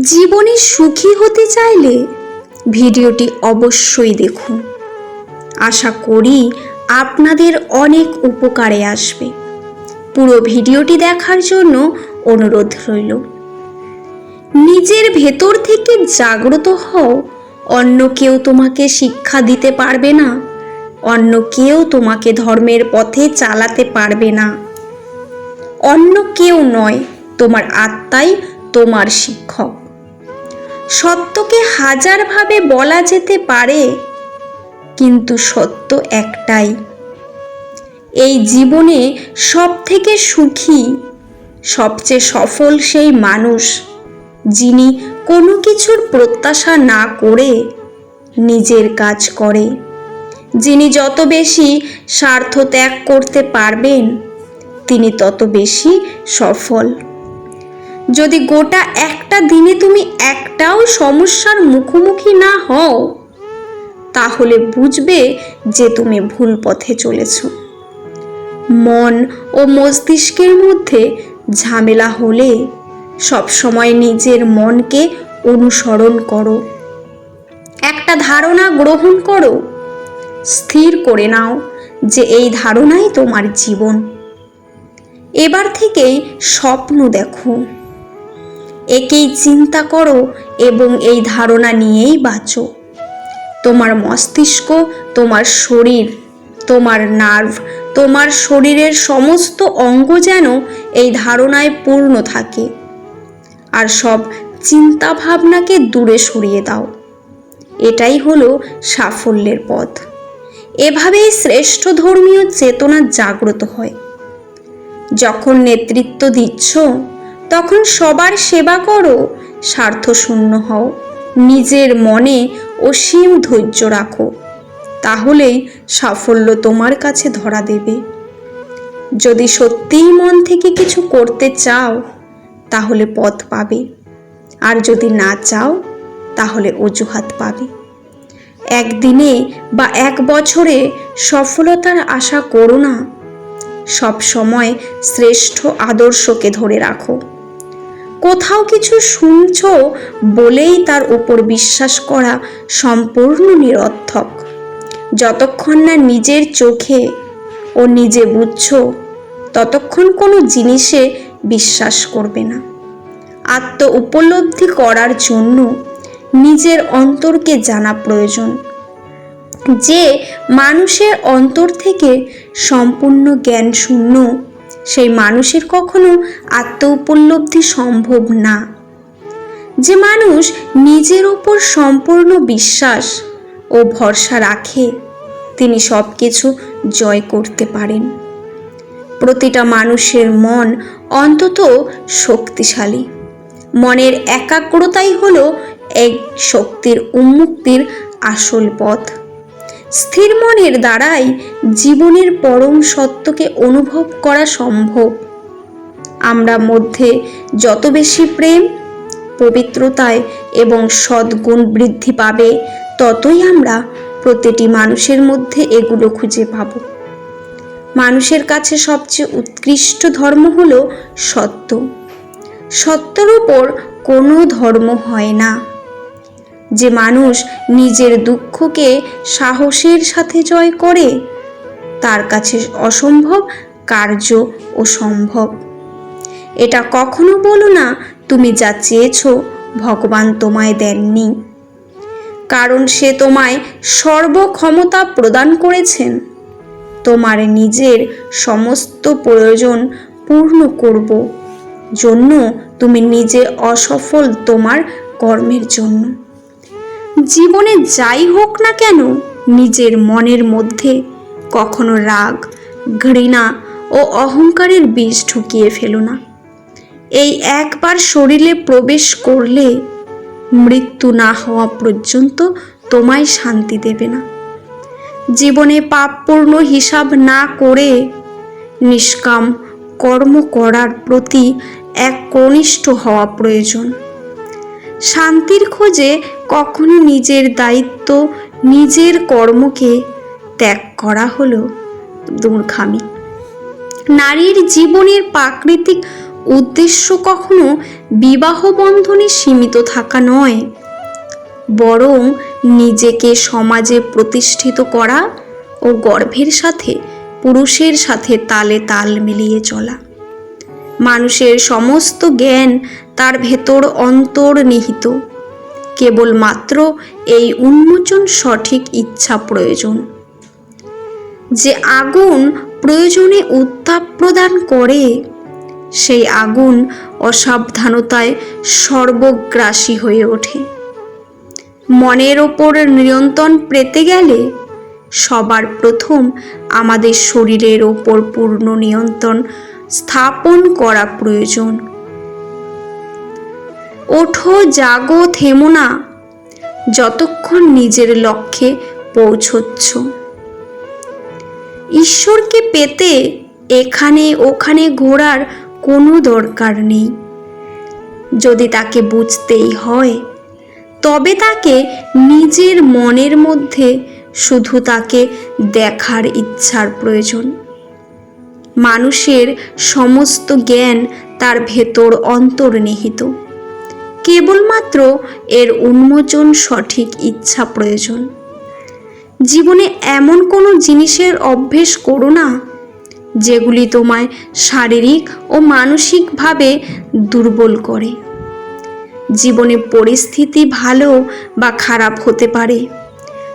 জীবনে সুখী হতে চাইলে ভিডিওটি অবশ্যই দেখুন। আশা করি আপনাদের অনেক উপকারে আসবে। পুরো ভিডিওটি দেখার জন্য অনুরোধ রইল। নিজের ভেতর থেকে জাগ্রত হও, অন্য কেউ তোমাকে শিক্ষা দিতে পারবে না, অন্য কেউ তোমাকে ধর্মের পথে চালাতে পারবে না। অন্য কেউ নয়, তোমার আত্মাই তোমার শিক্ষক। সত্যকে হাজারভাবে বলা যেতে পারে, কিন্তু সত্য একটাই। এই জীবনে সব থেকে সুখী, সবচেয়ে সফল সেই মানুষ, যিনি কোনো কিছুর প্রত্যাশা না করে নিজের কাজ করে। যিনি যত বেশি স্বার্থ ত্যাগ করতে পারবেন, তিনি তত বেশি সফল। যদি গোটা একটা দিনে তুমি একটাও সমস্যার মুখোমুখি না হও। তাহলে বুঝবে যে তুমি ভুল পথে চলেছ। মন ও মস্তিষ্কের মধ্যে ঝামেলা হলে সবসময় নিজের মনকে অনুসরণ করো। একটা ধারণা গ্রহণ করো। স্থির করে নাও যে এই ধারণাই তোমার জীবন। এবার থেকেই স্বপ্ন দেখো। একেই চিন্তা করো এবং এই ধারণা নিয়েই বাঁচো। তোমার মস্তিষ্ক, তোমার শরীর, তোমার নার্ভ, তোমার শরীরের সমস্ত অঙ্গ যেন এই ধারণায় পূর্ণ থাকে। আর সব চিন্তা ভাবনাকে দূরে সরিয়ে দাও। এটাই হলো সাফল্যের পথ। এভাবেই শ্রেষ্ঠ ধর্মীয় চেতনা জাগ্রত হয়। যখন নেতৃত্ব দিচ্ছ তখন সবার সেবা করো, স্বার্থশূন্য হও। নিজের মনে অসীম ধৈর্য রাখো তাহলেই সাফল্য তোমার কাছে ধরা দেবে। যদি সত্যিই মন থেকে কিছু করতে চাও, তাহলে পথ পাবে। আর যদি না চাও, তাহলে অজুহাত পাবে। একদিনে বা এক বছরে সফলতার আশা করো না। সব সময় শ্রেষ্ঠ আদর্শকে ধরে রাখো। কোথাও কিছু শুনছ বলেই তার উপর বিশ্বাস করা সম্পূর্ণ নিরর্থক। যতক্ষণ না নিজের চোখে ও নিজে বুঝছ, ততক্ষণ কোনো জিনিসে বিশ্বাস করবে না। আত্ম উপলব্ধি করার জন্য নিজের অন্তরকে জানা প্রয়োজন। যে মানুষের অন্তর থেকে সম্পূর্ণ জ্ঞান শূন্য সেই মানুষের কখনো আত্ম উপলব্ধি সম্ভব না। যে মানুষ নিজের ওপর সম্পূর্ণ বিশ্বাস ও ভরসা রাখে, তিনি সব কিছু জয় করতে পারেন। প্রতিটা মানুষের মন অন্তত শক্তিশালী। মনের একাগ্রতাই হলো এক শক্তির উন্মুক্তির আসল পথ। স্থির মনের দ্বারাই জীবনের পরম সত্যকে অনুভব করা সম্ভব। আমরা মধ্যে যত বেশি প্রেম, পবিত্রতায় এবং সদ্গুণ বৃদ্ধি পাবে, ততই আমরা প্রতিটি মানুষের মধ্যে এগুলো খুঁজে পাব। মানুষের কাছে সবচেয়ে উৎকৃষ্ট ধর্ম হলো সত্য। সত্যর উপর কোনো ধর্ম হয় না। যে মানুষ নিজের দুঃখকে সাহসের সাথে জয় করে, তার কাছে অসম্ভব কার্য ও সম্ভব। এটা কখনো বলো না, তুমি যা চেয়েছ ভগবান তোমায় দেননি। কারণ সে তোমায় সর্বক্ষমতা প্রদান করেছেন। তোমার নিজের সমস্ত প্রয়োজন পূর্ণ করব, জন্য তুমি নিজে অসফল তোমার কর্মের জন্য। জীবনে যাই হোক না কেন, নিজের মনের মধ্যে কখনো রাগ, ঘৃণা ও অহংকারের বীজ ঢুকিয়ে ফেলো না। এই একবার শরীরে প্রবেশ করলে মৃত্যু না হওয়া পর্যন্ত তোমায় শান্তি দেবে না। জীবনে পাপপূর্ণ হিসাব না করে নিষ্কাম কর্ম করার প্রতি এক কনিষ্ঠ হওয়া প্রয়োজন। শান্তির খোঁজে কখনো নিজের দায়িত্ব, নিজের কর্মকে ত্যাগ করা হলো দুর্খামি নারীর জীবনের প্রাকৃতিক উদ্দেশ্য কখনো বিবাহ বন্ধনে সীমিত থাকা নয়, বরং নিজেকে সমাজে প্রতিষ্ঠিত করা ও গর্ভের সাথে পুরুষের সাথে তালে তাল মিলিয়ে চলা। মানুষের সমস্ত জ্ঞান তার ভেতর অন্তর্নিহিত। কেবলমাত্র এই উন্মোচন সঠিক ইচ্ছা প্রয়োজন। যে আগুন প্রয়োজনে উত্তাপ প্রদান করে, সেই আগুন অসাবধানতায় সর্বগ্রাসী হয়ে ওঠে। মনের ওপর নিয়ন্ত্রণ পেতে গেলে সবার প্রথম আমাদের শরীরের ওপর পূর্ণ নিয়ন্ত্রণ স্থাপন করা প্রয়োজন। ওঠো, জাগো, থেমো না। যতক্ষণ নিজের লক্ষ্যে পৌঁছচ্ছ। ঈশ্বরকে পেতে এখানে ওখানে ঘোরার কোনো দরকার নেই। যদি তাকে বুঝতেই হয়, তবে তাকে নিজের মনের মধ্যে শুধু তাকে দেখার ইচ্ছার প্রয়োজন। মানুষের সমস্ত জ্ঞান তার ভেতর অন্তর্নিহিত। কেবলমাত্র এর উন্মোচন সঠিক ইচ্ছা প্রয়োজন। জীবনে এমন কোনো জিনিসের অভ্যেস করো না, যেগুলি তোমায় শারীরিক ও মানসিকভাবে দুর্বল করে। জীবনে পরিস্থিতি ভালো বা খারাপ হতে পারে,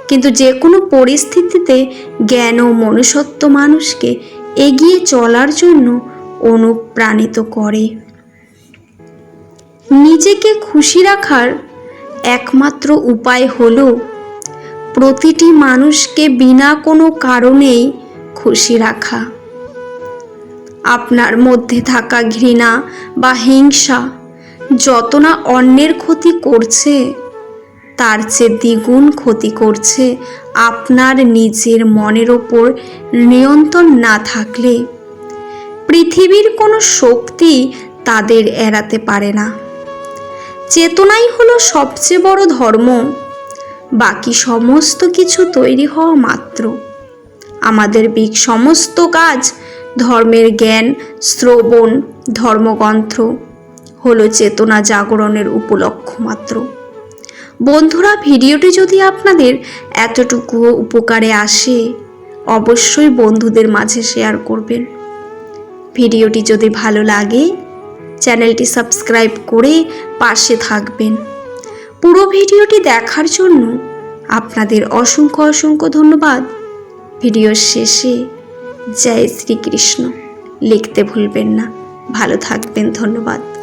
কিন্তু যে কোনো পরিস্থিতিতে জ্ঞান ও মনুষ্যত্ব মানুষকে এগিয়ে চলার জন্য অনুপ্রাণিত করে। নিজেকে খুশি রাখার একমাত্র উপায় হলো, প্রতিটি মানুষকে বিনা কোনো কারণেই খুশি রাখা। আপনার মধ্যে থাকা ঘৃণা বা হিংসা যত না অন্যের ক্ষতি করছে, তার চেয়ে দ্বিগুণ ক্ষতি করছে আপনার নিজের মনের ওপর নিয়ন্ত্রণ না থাকলে। পৃথিবীর কোনো শক্তি তাদের এড়াতে পারে না। চেতনাই হলো সবচেয়ে বড় ধর্ম। বাকি সমস্ত কিছু তৈরি হওয়া মাত্র। আমাদের বিক সমস্ত কাজ ধর্মের জ্ঞান, শ্রবণ, ধর্মগ্রন্থ হলো চেতনা জাগরণের উপলক্ষ মাত্র। বন্ধুরা, ভিডিওটি যদি আপনাদের এতটুকু উপকারে আসে, অবশ্যই বন্ধুদের মাঝে শেয়ার করবেন। ভিডিওটি যদি ভালো লাগে চ্যানেলটি সাবস্ক্রাইব করে পাশে থাকবেন। পুরো ভিডিওটি দেখার জন্য আপনাদের অসংখ্য অসংখ্য ধন্যবাদ। ভিডিওর শেষে জয় শ্রীকৃষ্ণ। লিখতে ভুলবেন না। ভালো থাকবেন। ধন্যবাদ।